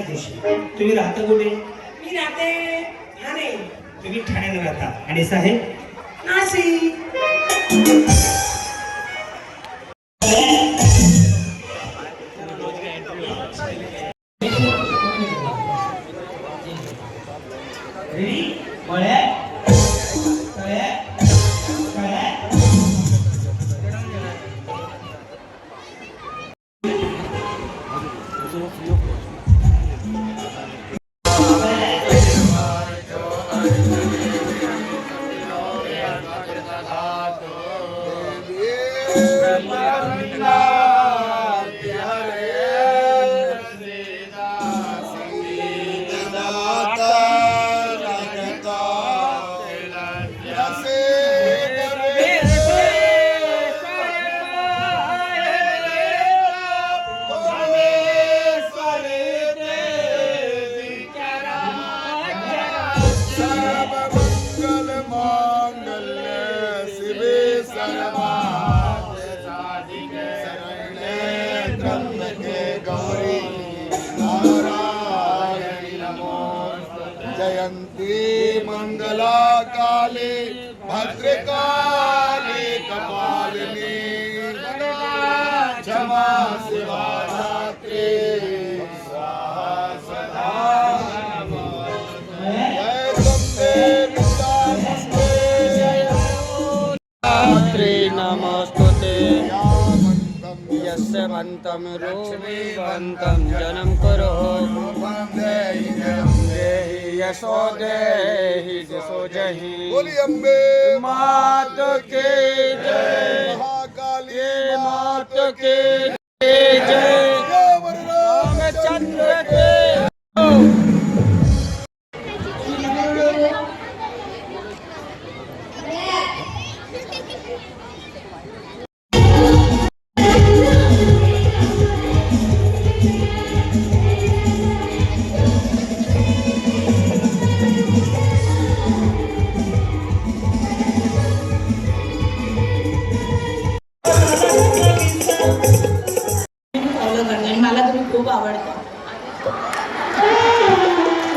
तुम्ही राहता कुठे? मी राहते ठाणे. तुम्ही ठाण्याला राहता. आणि साहेब? नाशिक. रेडी? मळ्या जयन्ती मंगला काले भद्रकाली यस्य वन्तं रूपीवन्तं जनं कुरु। देहि यशो देहि दिशो जहि अम्बे। मात के जय। महाकाली मात के जय। रामचंद्र के फॉलो करते आणि मला तुम्ही खूप आवडतं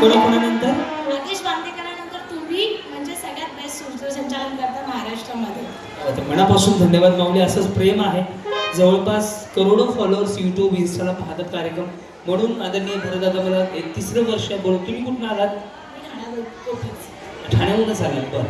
कोणा कोणानंतर आदेश बांदेकरांनंतर तुम्ही म्हणजे सगळ्यात बेस्ट सूत्रसंचालन करता महाराष्ट्रामध्ये. मनापासून धन्यवाद माऊली. असंच प्रेम आहे. जवळपास करोडो फॉलोअर्स युट्यूब इन्स्टाला पाहतात कार्यक्रम. म्हणून आदरणीय भरदादा मला एक तिसरं वर्ष बोलू तुम्ही कुठून आलात? ठाण्याहूनच आलात. बरं.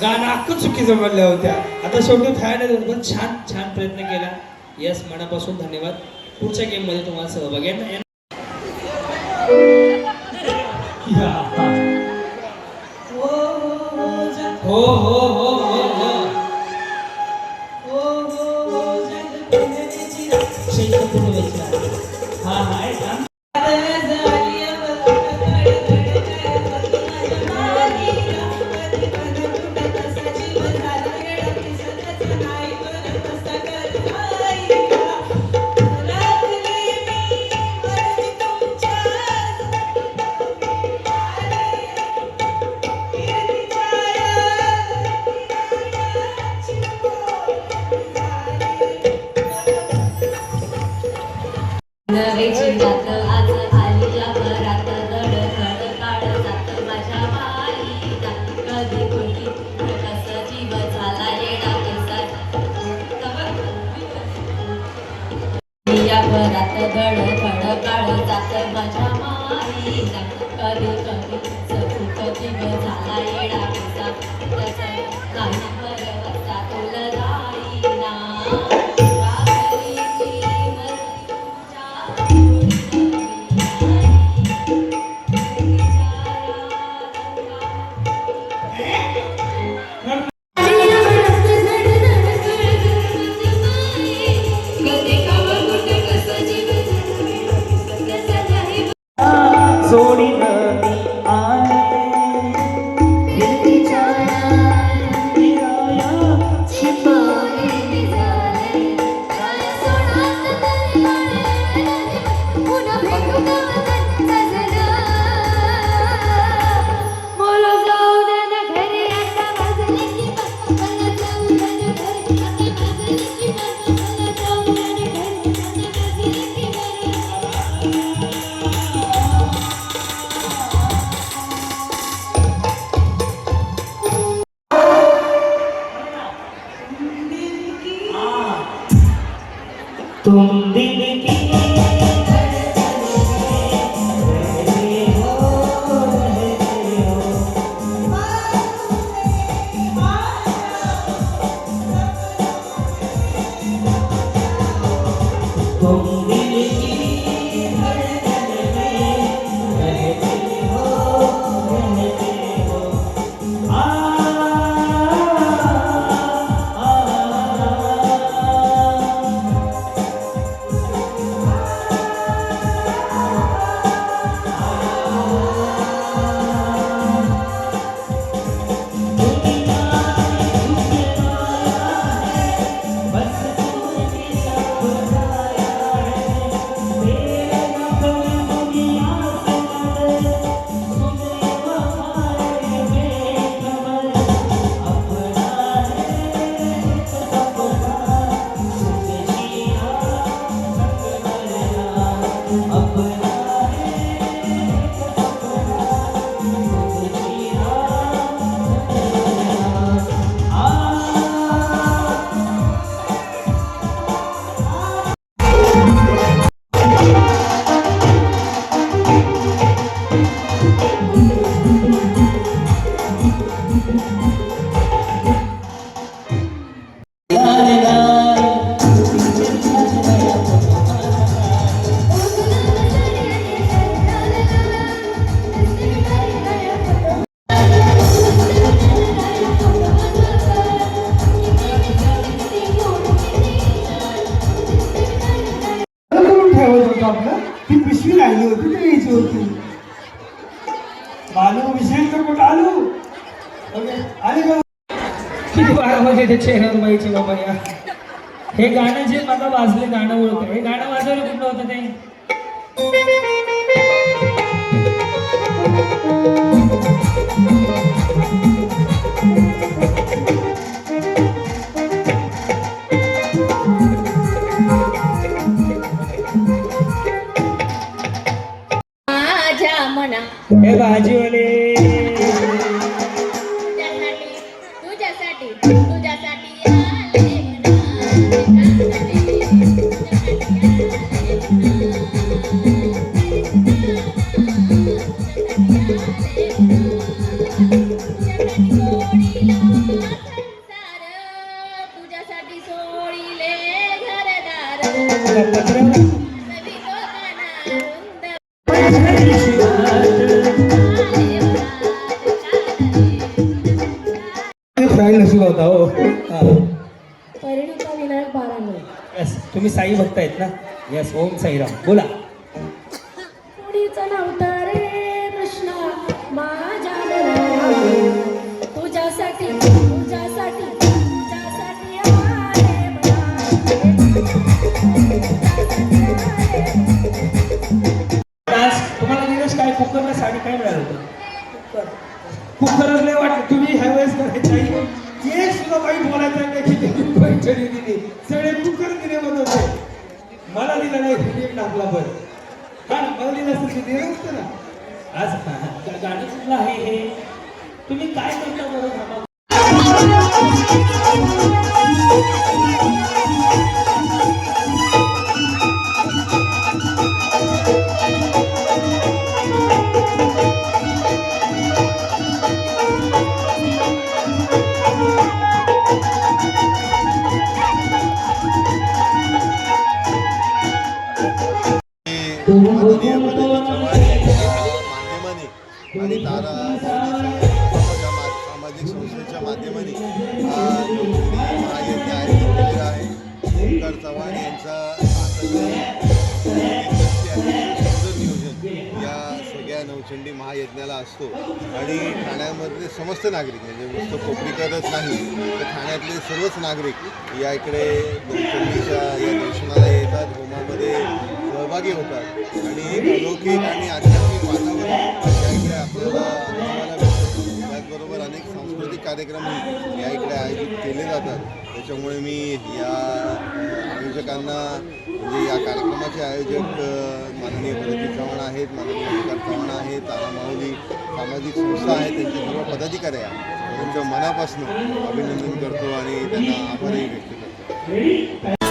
गाणं अख्खं चुकीचं म्हणल्या होत्या. आता शेवटी फायनल पण छान छान प्रयत्न केला. यस मनापासून धन्यवाद. पुढच्या गेममध्ये तुम्हाला सहभाग आहे. ना या. हो हो हो हो हो. घरात गड गड काळ जात माझ्या माई कधी कधी सखू कधी झाला बारा म्हणजे ते चेहऱ्यात बाईचे बाबा या हे गाणं जे मला वाजले गाणं ओळखतं हे गाणं वाजवलं कुठलं होतं ते? होता? हो. तुम्ही साई भक्त आहेत ना? येस ओम साईराम. बोला. तुम्हाला काय कुकरला साडी काय मिळालं होतं? कुकरच लय वाटलं. तुम्ही ह्या वेळेस करायचं एक सुद्धा वाईट बोलायचं नाही पैठणी दिली. सगळे कुकर दिले म्हणत मला दिला नाही तुम्ही टाकला पण हा मला दिलं असतं ते दिलं असतं ना. आज हा, गाणं कुठलं आहे हे? तुम्ही काय करता बरं? माध्यमाने आणि तारा सामाजिक संस्थेच्या माध्यमाने हा महायज्ञ आयोजित केलेला आहे ओंकार चव्हाण यांचा नियोजन या सगळ्या नवचंडी महायज्ञाला असतो आणि ठाण्यामधले समस्त नागरिक म्हणजे नुसतं कोपरीकरच नाही तर ठाण्यातले सर्वच नागरिक या इकडे नवचंडीच्या या दर्शनाला येतात होमामध्ये सहभागी होतात. आणि एक अलौकिक आणि आध्यात्मिक वातावरण या इकडे आपल्याला त्याचबरोबर अनेक सांस्कृतिक कार्यक्रम या इकडे आयोजित केले जातात. त्याच्यामुळे मी या आयोजकांना म्हणजे या कार्यक्रमाचे आयोजक माननीय प्रदीप चव्हाण आहेत माननीय ओंकार चव्हाण आहेत तारा माऊली सामाजिक संस्था आहेत त्यांचे सर्व पदाधिकारी आहेत. त्यांचं मनापासून अभिनंदन करतो आणि त्यांना आभारही व्यक्त करतो.